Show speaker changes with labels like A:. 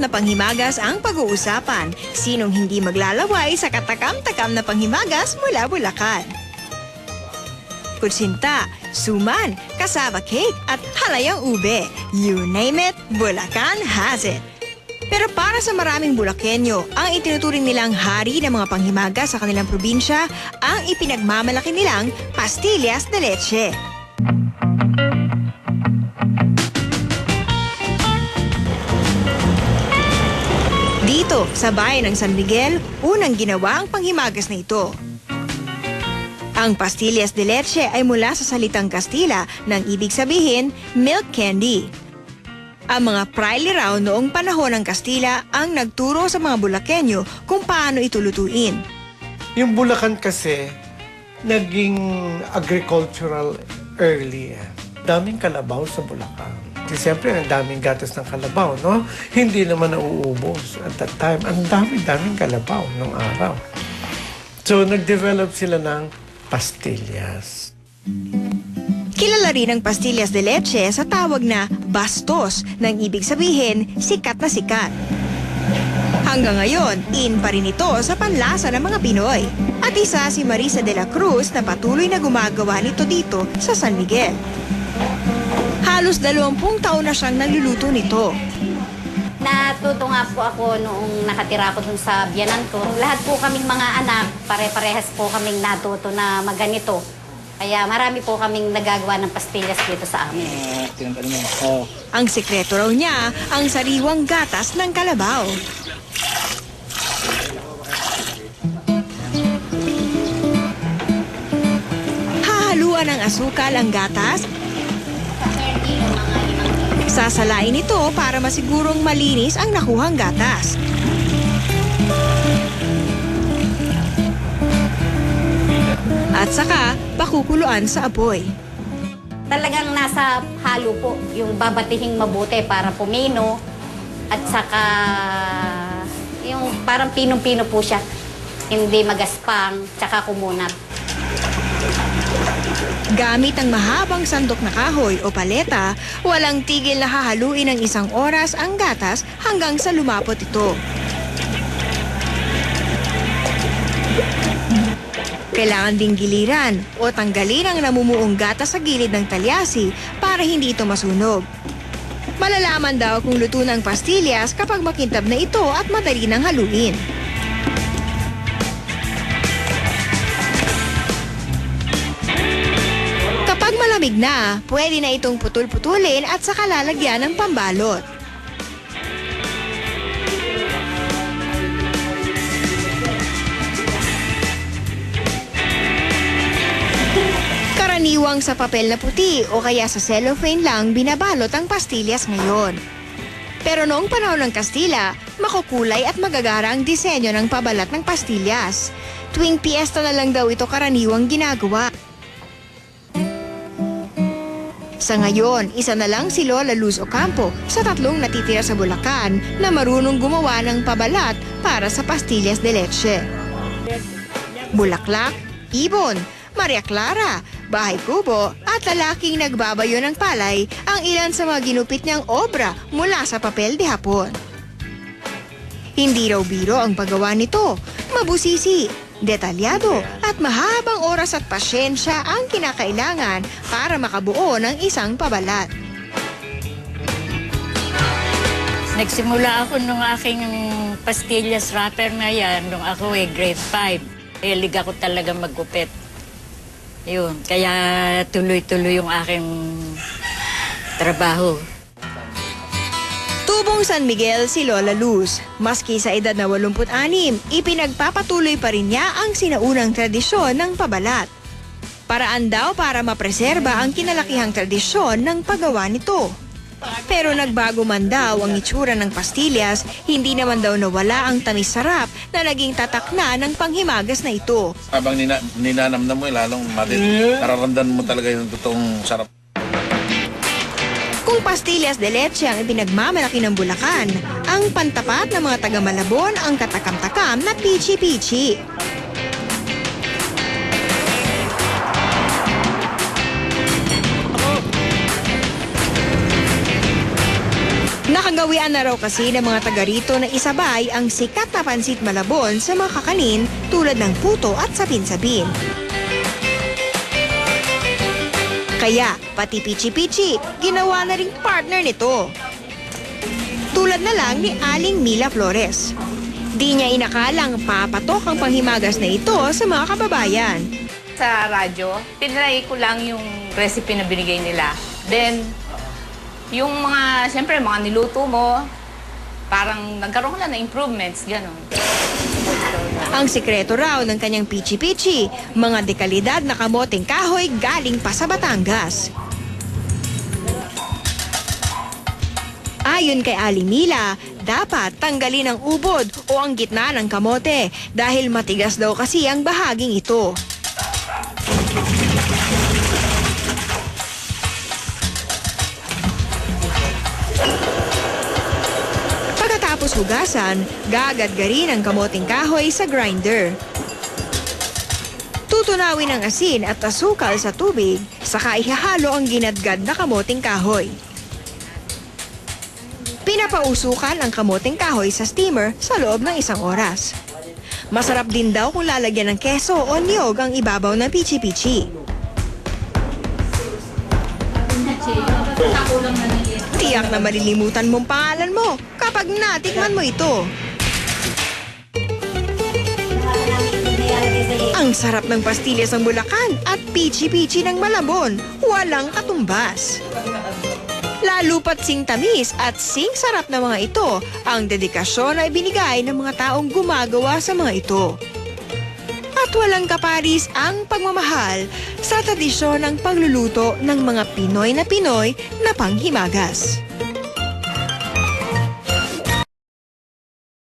A: na panghimagas ang pag-uusapan. Sinong hindi maglalaway sa katakam-takam na panghimagas mula Bulacan? Kutsinta, suman, kasaba cake at halayang ube. You name it, Bulacan has it. Pero para sa maraming Bulakenyo, ang itinuturing nilang hari ng mga panghimagas sa kanilang probinsya ang ipinagmamalaki nilang pastillas de leche. Dito, sa bayan ng San Miguel, unang ginawa ang panghimagas na ito. Ang pastillas de leche ay mula sa salitang Kastila nang ibig sabihin milk candy. Ang mga praile raw noong panahon ng Kastila ang nagturo sa mga Bulakenyo kung paano ito lutuin.
B: Yung Bulacan kasi, naging agricultural early. eh. Daming kalabaw sa Bulacan. Kasi siyempre, ang daming gatas ng kalabaw, no? Hindi naman nauubos at that time. Ang daming-daming kalabaw nung araw. So, nag-develop sila ng pastillas.
A: Kilala rin ang pastillas de leche sa tawag na bastos nang ibig sabihin sikat na sikat. Hanggang ngayon, in pa rin ito sa panlasa ng mga Pinoy. At isa si Marisa de la Cruz na patuloy na gumagawa nito dito sa San Miguel. Halos dalawampung taon na siyang naluluto nito.
C: Natuto nga po ako noong nakatira ko dun sa biyanan ko. Lahat po kaming mga anak, pare-parehas po kaming natuto na maganito. Kaya marami po kaming nagagawa ng pastillas dito sa amin.
A: Ang sekreto raw niya ang sariwang gatas ng kalabaw. Hahaluan ng asukal ang gatas. Sasalain ito para masigurong malinis ang nakuhang gatas. At saka, pakukuluan sa apoy.
C: Talagang nasa halo po yung babatihing mabuti para pumino at saka yung parang pinong-pino po siya. Hindi magaspang, tsaka kumunat.
A: Gamit ang mahabang sandok na kahoy o paleta, walang tigil na hahaluin ng isang oras ang gatas hanggang sa lumapot ito. Kailangan ding giliran o tanggalin ang namumuong gatas sa gilid ng talyasi para hindi ito masunog. Malalaman daw kung luto ng pastillas kapag makintab na ito at madali nang haluin. Malamig na, pwede na itong putul-putulin at saka lalagyan ng pambalot. Karaniwang sa papel na puti o kaya sa cellophane lang binabalot ang pastillas ngayon. Pero noong panahon ng Kastila, makukulay at magagara ang disenyo ng pabalat ng pastillas. Tuwing piyesta na lang daw ito karaniwang ginagawa. Sa ngayon, isa na lang si Lola Luz Ocampo sa tatlong natitira sa Bulacan na marunong gumawa ng pabalat para sa pastillas de leche. Bulaklak, Ibon, Maria Clara, Bahay Kubo at lalaking nagbabayo ng palay ang ilan sa mga ginupit niyang obra mula sa papel de hapon. Hindi raw biro ang paggawa nito. Mabusisi, detalyado at mahabang oras at pasyensya ang kinakailangan para makabuo ng isang pabalat.
D: Nagsimula ako nung aking pastillas wrapper na yan, nung ako eh, grade 5. Hilig ako talaga maggupit. Yun, kaya tuloy-tuloy yung aking trabaho.
A: Tubong San Miguel si Lola Luz. Maski sa edad na 86, ipinagpapatuloy pa rin niya ang sinaunang tradisyon ng pabalat. Paraan daw para mapreserba ang kinalakihang tradisyon ng paggawa nito. Pero nagbago man daw ang itsura ng pastillas, hindi naman daw nawala ang tamis sarap na naging tatak na ng panghimagas na ito.
E: Habang nina, ninanamnam mo, eh, lalong matin, nararamdaman mo talaga yung totoong sarap.
A: Kung pastillas de leche ang ipinagmamalaki ng Bulacan, ang pantapat ng mga taga Malabon ang katakam-takam na pichi-pichi. Panggawian na raw kasi ng mga taga rito na isabay ang sikat na pansit malabon sa mga kakanin tulad ng puto at sapin-sapin. Kaya, pati pichi-pichi, ginawa na ring partner nito. Tulad na lang ni Aling Mila Flores. Di niya inakalang papatok ang panghimagas na ito sa mga kababayan.
F: sa radyo, tinry ko lang yung recipe na binigay nila. Then, yung mga, siyempre, mga niluto mo, parang nagkaroon ka na ng improvements, gano'n.
A: Ang sikreto raw ng kanyang pichi-pichi, mga dekalidad na kamoteng kahoy galing pa sa Batangas. Ayon kay Ali Mila, dapat tanggalin ang ubod o ang gitna ng kamote dahil matigas daw kasi ang bahaging ito. Hugasan, gagadgarin ang kamoting kahoy sa grinder. Tutunawin ang asin at asukal sa tubig, saka ihahalo ang ginadgad na kamoting kahoy. Pinapausukan ang kamoting kahoy sa steamer sa loob ng isang oras. Masarap din daw kung lalagyan ng keso o niyog ang ibabaw ng pichi-pichi. Tiyak na malilimutan mong pangalan mo kapag natikman mo ito. Ang sarap ng pastillas ng Bulacan at pichi-pichi ng Malabon. Walang katumbas. Lalo pat sing tamis at sing sarap na mga ito ang dedikasyon na ibinigay ng mga taong gumagawa sa mga ito. At walang kaparis ang pagmamahal sa tradisyon ng pagluluto ng mga Pinoy na Pinoy na panghimagas.